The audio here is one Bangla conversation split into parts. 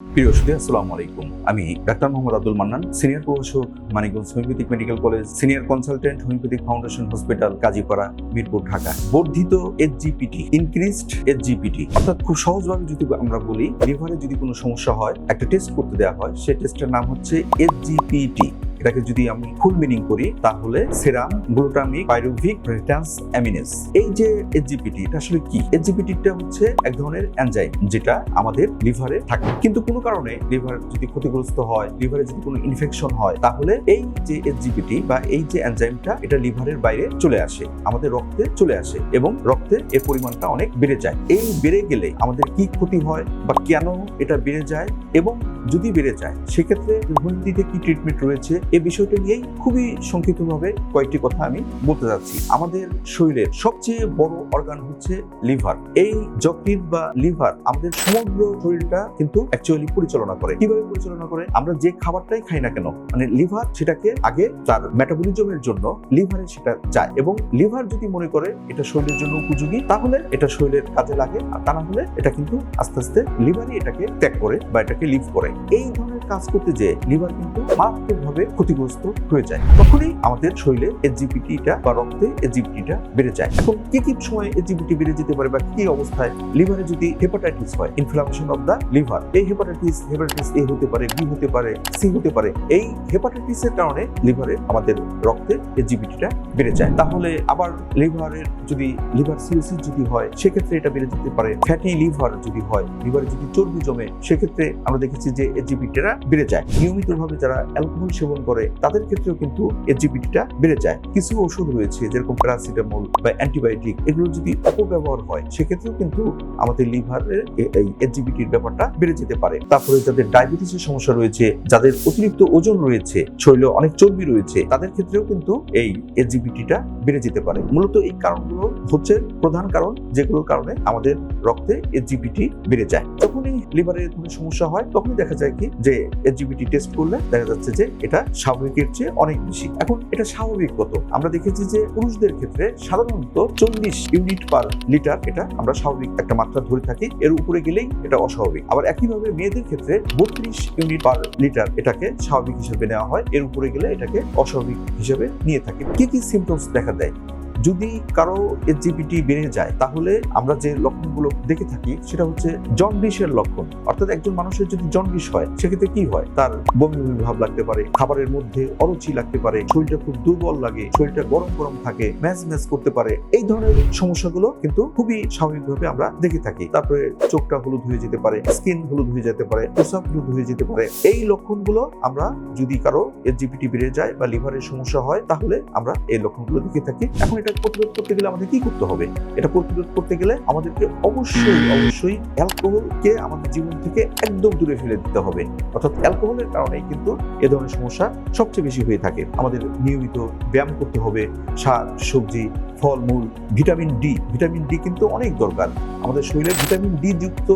প্রিয় আসসালামু আলাইকুম। আমি ডাক্তার মোহাম্মদ আব্দুল মান্নান, সিনিয়র প্রভাষক Manikganj homeopathic medical college, senior consultant homeopathic foundation hospital Kazipara Mirpur, Dhaka. বর্ধিত এসজিপিটি ইনক্রিজড এসজিপিটি অর্থাৎ খুব সহজভাবে যদি আমরা বলি লিভারে যদি কোনো সমস্যা হয়, একটা টেস্ট করতে দেওয়া হয়, সেই টেস্টের নাম হচ্ছে এইচজিপিটি এটাকে যদি আমি ফুল মিনিং করি, তাহলে সেরাম গ্লুটামিক পাইরুভিক রেটান্স অ্যামিনেস এই যে এইচজিপিটি এটা আসলে কি? এইচজিপিটিটা হচ্ছে এক ধরনের এনজাইম যেটা আমাদের লিভারে থাকে। কিন্তু কোনো কারণে লিভার যদি ক্ষতিগ্রস্ত হয় লিভারে যদি কোনো ইনফেকশন হয়, তাহলে এই যে এইচজিপিটি বা এই যে এনজাইমটা এটা লিভারের বাইরে চলে আসে। আমাদের রক্তে চলে আসে এবং রক্তে এর পরিমাণটা অনেক বেড়ে যায়। এই বেড়ে গেলে আমাদের কি ক্ষতি হয় বা কেন এটা বেড়ে যায় এবং যদি বেড়ে যায়, সেক্ষেত্রে হোমিওপ্যাথিতে কি ট্রিটমেন্ট রয়েছে, এ বিষয়টা নিয়েই খুবই সংক্ষিপ্তভাবে কয়েকটি কথা আমি বলতে যাচ্ছি। আমাদের শরীরের সবচেয়ে বড় অর্গান হচ্ছে লিভার এই যকৃৎ বা লিভার আমাদের সমগ্র শরীরটা কিন্তু অ্যাকচুয়ালি পরিচালনা করে। কীভাবে পরিচালনা করে? আমরা যে খাবারটাই খাই না কেন মানে লিভার সেটাকে আগে তার মেটাবলিজমের জন্য লিভারে সেটা যায় এবং লিভার যদি মনে করে এটা শরীরের জন্য উপযোগী, তাহলে এটা শরীরের কাজে লাগে, আর তা না হলে এটা কিন্তু আস্তে আস্তে লিভারই এটাকে ত্যাগ করে বা এটাকে লিভ করে। এই ধরনের কাজ করতে যে লিভার কিন্তু মারাত্মকভাবে ক্ষতিগ্রস্ত হয়ে যায়। তখনই আমাদের শরীরে এসজিপিটিটা বা রক্তে এসজিপিটিটা বেড়ে যায়। এখন কি কি সময় এসজিপিটি বেড়ে যেতে পারে বা কি অবস্থায় লিভারে যদি হেপাটাইটিস হয় ইনফ্লামেশন অফ দ্য লিভার এই হেপাটাইটিস হেপাটাইটিস এ হতে পারে, বি হতে পারে, সি হতে পারে, এই হেপাটাইটিসের কারণে লিভারে আমাদের রক্তে এসজিপিটিটা বেড়ে যায়। তাহলে আবার লিভারের যদি, লিভার সিরোসিস যদি হয়, সেক্ষেত্রে এটা বেড়ে যেতে পারে। ফ্যাটি লিভার যদি হয়, লিভারে যদি চর্বি জমে, সেক্ষেত্রে আমরা দেখেছি যে এসজিপিটিটা বেড়ে যায়। নিয়মিতভাবে যারা অ্যালকোহল সেবন করে, তাদের ক্ষেত্রেও কিন্তু এসজিপিটিটা বেড়ে যায়। কিছু ওষুধ রয়েছে, যেরকম প্যারাসিটামল বা অ্যান্টিবায়োটিক, এগুলো যদি অপব্যবহার হয়, সেক্ষেত্রেও কিন্তু আমাদের লিভারের এই এসজিপিটির ব্যাপারটা বেড়ে যেতে পারে। তারপরে যাদের ডায়াবেটিসের সমস্যা রয়েছে, যাদের অতিরিক্ত ওজন রয়েছে, শরীরে অনেক চর্বি রয়েছে, তাদের ক্ষেত্রেও কিন্তু এই এসজিপিটিটা বেড়ে যেতে পারে। মূলত এই কারণগুলো হচ্ছে প্রধান কারণ, যেগুলোর কারণে আমাদের রক্তে এসজিপিটি বেড়ে যায়। যখনই লিভারের কোনো সমস্যা হয়, তখনই দেখা যায় কি? যে এসজিপিটি টেস্ট করলে দেখা যাচ্ছে যে এটা স্বাভাবিকের চেয়ে অনেক বেশি। এখন এটা স্বাভাবিক কত? আমরা দেখেছি যে পুরুষদের ক্ষেত্রে সাধারণত চল্লিশ ইউনিট পার লিটার এটা আমরা স্বাভাবিক একটা মাত্রা ধরে থাকি। এর উপরে গেলেই এটা অস্বাভাবিক। আবার একইভাবে মেয়েদের ক্ষেত্রে বত্রিশ ইউনিট পার লিটার এটাকে স্বাভাবিক হিসেবে নেওয়া হয়। এর উপরে গেলে এটাকে অস্বাভাবিক হিসেবে নিয়ে থাকি। কি কি সিমটমস দেখা দেয়? যদি কারও এসজিপিটি বেড়ে যায়, তাহলে আমরা যে লক্ষণগুলো দেখে থাকি, সেটা হচ্ছে জন্ডিসের লক্ষণ। অর্থাৎ একজন মানুষের যদি জন্ডিস হয়, সেক্ষেত্রে কি হয়? তার বমি বমি ভাব লাগতে পারে, খাবারের মধ্যে অরুচি লাগতে পারে, শরীরটা খুব দুর্বল লাগে, শরীরটা গরম গরম থাকে ম্যাচ ম্যাচ করতে পারে। এই ধরনের সমস্যাগুলো কিন্তু খুবই স্বাভাবিকভাবে আমরা দেখে থাকি। তারপরে চোখটা হলুদ হয়ে যেতে পারে, স্কিন হলুদ হয়ে যেতে পারে প্রসাব হলুদ হয়ে যেতে পারে। এই লক্ষণগুলো আমরা যদি কারও এসজিপিটি বেড়ে যায় বা লিভারের সমস্যা হয়, তাহলে আমরা এই লক্ষণগুলো দেখে থাকি। এখন এটা প্রতিরোধ করতে গেলে আমাদের কি করতে হবে? এটা প্রতিরোধ করতে গেলে আমাদেরকে অবশ্যই অবশ্যই অ্যালকোহলকে আমাদের জীবন থেকে একদম দূরে ফেলে দিতে হবে। অর্থাৎ অ্যালকোহলের কারণেই কিন্তু এ ধরনের সমস্যা সবচেয়ে বেশি হয়ে থাকে। আমাদের নিয়মিত ব্যায়াম করতে হবে, শাক, সবজি, ফলমূল, ভিটামিন ডি। ভিটামিন ডি কিন্তু অনেক দরকার। আমাদের শরীরে ভিটামিন ডি যুক্ত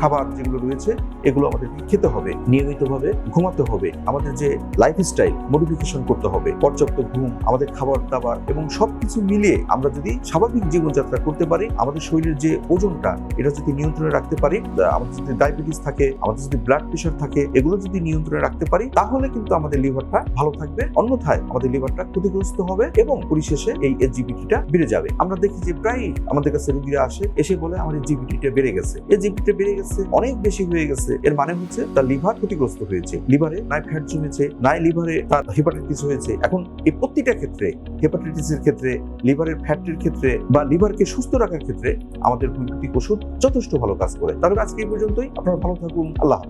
খাবার যেগুলো রয়েছে, এগুলো আমাদেরকে খেতে হবে, নিয়মিতভাবে ঘুমাতে হবে, আমাদের যে লাইফস্টাইল মডিফিকেশন করতে হবে, পর্যাপ্ত ঘুম, আমাদের খাবার দাবার এবং সবকিছু মিলিয়ে আমরা যদি স্বাভাবিক জীবনযাত্রা করতে পারি, আমাদের শরীরের যে ওজনটা, এটা যদি নিয়ন্ত্রণে রাখতে পারি আমাদের যদি ডায়াবেটিস থাকে, আমাদের যদি ব্লাড প্রেশার থাকে, এগুলো যদি নিয়ন্ত্রণে রাখতে পারি, তাহলে কিন্তু আমাদের লিভারটা ভালো থাকবে, অন্যথায় আমাদের লিভারটা ক্ষতিগ্রস্ত হবে এবং পরিশেষে এই এসজিপিটিটা বেড়ে যাবে। আমরা দেখি যে প্রায় আমাদের কাছে রুগীরা আসে, এসে বলে আমার এসজিপিটিটা বেড়ে গেছে। এসজিপিটা বেড়ে গেছে অনেক বেশি হয়ে গেছে। এর মানে হচ্ছে তার লিভার ক্ষতিগ্রস্ত হয়েছে। লিভারে নাই ফ্যাট জমেছে, নাই লিভারে তার হেপাটাইটিস হয়েছে। এখন এই প্রতিটা ক্ষেত্রে, হেপাটাইটিসের ক্ষেত্রে, লিভারের ফ্যাটের ক্ষেত্রে বা লিভারকে সুস্থ রাখার ক্ষেত্রে আমাদের হোমিওপ্যাথিক ওষুধ যথেষ্ট ভালো কাজ করে। তাহলে আজকে এই পর্যন্তই। আপনারা ভালো থাকুন। আল্লাহ।